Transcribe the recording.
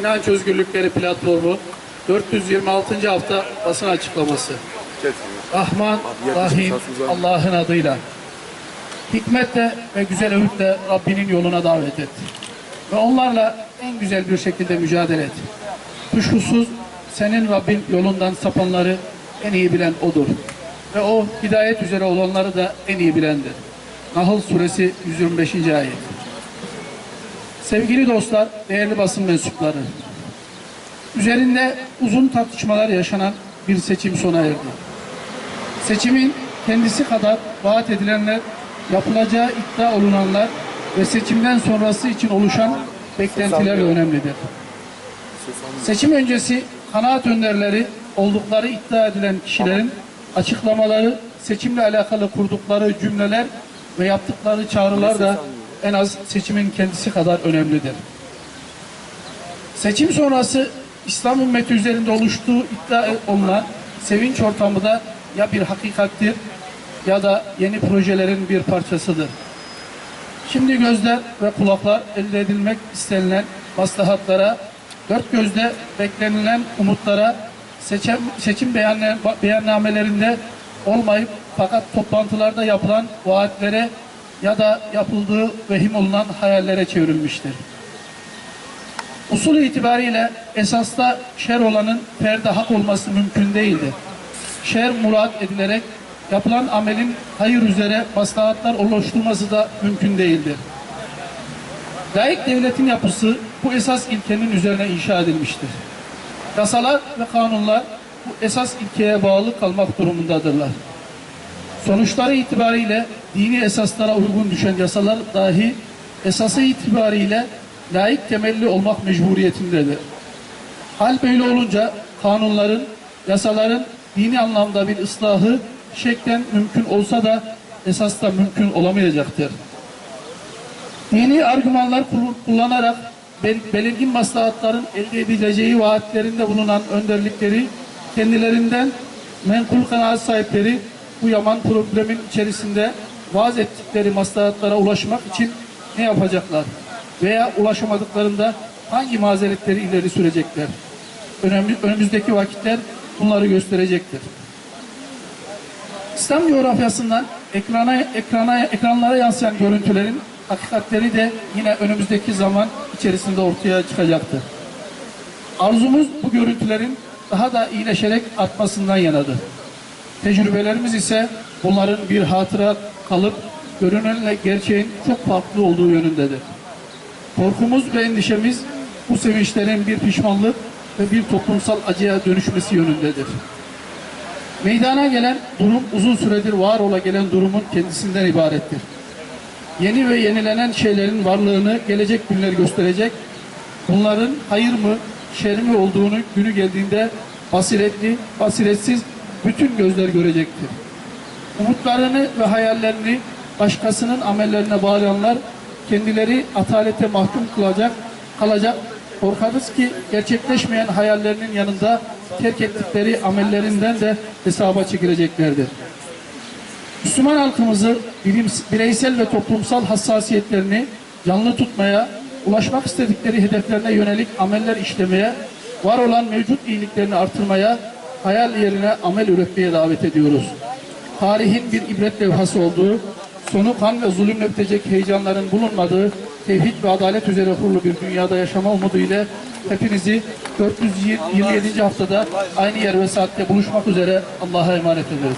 İnanç Özgürlükleri Platformu 426. hafta basın açıklaması. Rahman, Rahim, Allah'ın adıyla. Hikmetle ve güzel öğütle Rabbinin yoluna davet et. Ve onlarla en güzel bir şekilde mücadele et. Kuşkusuz senin Rabbin yolundan sapanları en iyi bilen O'dur. Ve O hidayet üzere olanları da en iyi bilendir. Nahl Suresi 125. ayet. Sevgili dostlar, değerli basın mensupları. Üzerinde uzun tartışmalar yaşanan bir seçim sona erdi. Seçimin kendisi kadar vaat edilenler, yapılacağı iddia olunanlar ve seçimden sonrası için oluşan beklentiler önemlidir. Seçim öncesi kanaat önderleri oldukları iddia edilen kişilerin açıklamaları, seçimle alakalı kurdukları cümleler ve yaptıkları çağrılar da en az seçimin kendisi kadar önemlidir. Seçim sonrası İslam ümmeti üzerinde oluştuğu iddia olunan sevinç ortamı da ya bir hakikattir ya da yeni projelerin bir parçasıdır. Şimdi gözler ve kulaklar elde edilmek istenilen maslahatlara, dört gözle beklenilen umutlara, seçim, seçim beyanla- beyannamelerinde olmayıp fakat toplantılarda yapılan vaatlere ya da yapıldığı vehim olunan hayallere çevrilmiştir. Usul itibariyle esasda şer olanın ferde hak olması mümkün değildir. Şer murat edilerek yapılan amelin hayır üzere maslahatlar oluşturması da mümkün değildir. Layık devletin yapısı bu esas ilkenin üzerine inşa edilmiştir. Yasalar ve kanunlar bu esas ilkeye bağlı kalmak durumundadırlar. Sonuçları itibariyle dini esaslara uygun düşen yasalar dahi esası itibariyle layık temelli olmak mecburiyetindedir. Hal böyle olunca kanunların, yasaların dini anlamda bir ıslahı şeklen mümkün olsa da esasda mümkün olamayacaktır. Dini argümanlar kullan- kullanarak bel- belirgin maslahatların elde edileceği vaatlerinde bulunan önderlikleri kendilerinden menkul kanaat sahipleri bu yaman problemin içerisinde vaaz ettikleri maslahatlara ulaşmak için ne yapacaklar? Veya ulaşamadıklarında hangi mazeretleri ileri sürecekler? Önemli, önümüzdeki vakitler bunları gösterecektir. İslam coğrafyasından ekrana, ekrana, ekranlara yansıyan görüntülerin hakikatleri de yine önümüzdeki zaman içerisinde ortaya çıkacaktır. Arzumuz bu görüntülerin daha da iyileşerek artmasından yanadır. Tecrübelerimiz ise bunların bir hatıra kalıp görünenle gerçeğin çok farklı olduğu yönündedir. Korkumuz ve endişemiz bu sevinçlerin bir pişmanlık ve bir toplumsal acıya dönüşmesi yönündedir. Meydana gelen durum uzun süredir var ola gelen durumun kendisinden ibarettir. Yeni ve yenilenen şeylerin varlığını gelecek günler gösterecek. Bunların hayır mı, şer mi olduğunu günü geldiğinde basiretli, basiretsiz bütün gözler görecektir. Umutlarını ve hayallerini başkasının amellerine bağlayanlar kendileri atalete mahkum kılacak, kalacak. Korkarız ki gerçekleşmeyen hayallerinin yanında terk ettikleri amellerinden de hesaba çekileceklerdir. Müslüman halkımızı bireysel ve toplumsal hassasiyetlerini canlı tutmaya, ulaşmak istedikleri hedeflerine yönelik ameller işlemeye, var olan mevcut iyiliklerini artırmaya, hayal yerine amel üretmeye davet ediyoruz. Tarihin bir ibret levhası olduğu, sonu kan ve zulümle bitecek heyecanların bulunmadığı, tevhid ve adalet üzere kurulu bir dünyada yaşama umudu ile hepinizi 427. haftada aynı yer ve saatte buluşmak üzere Allah'a emanet ederiz.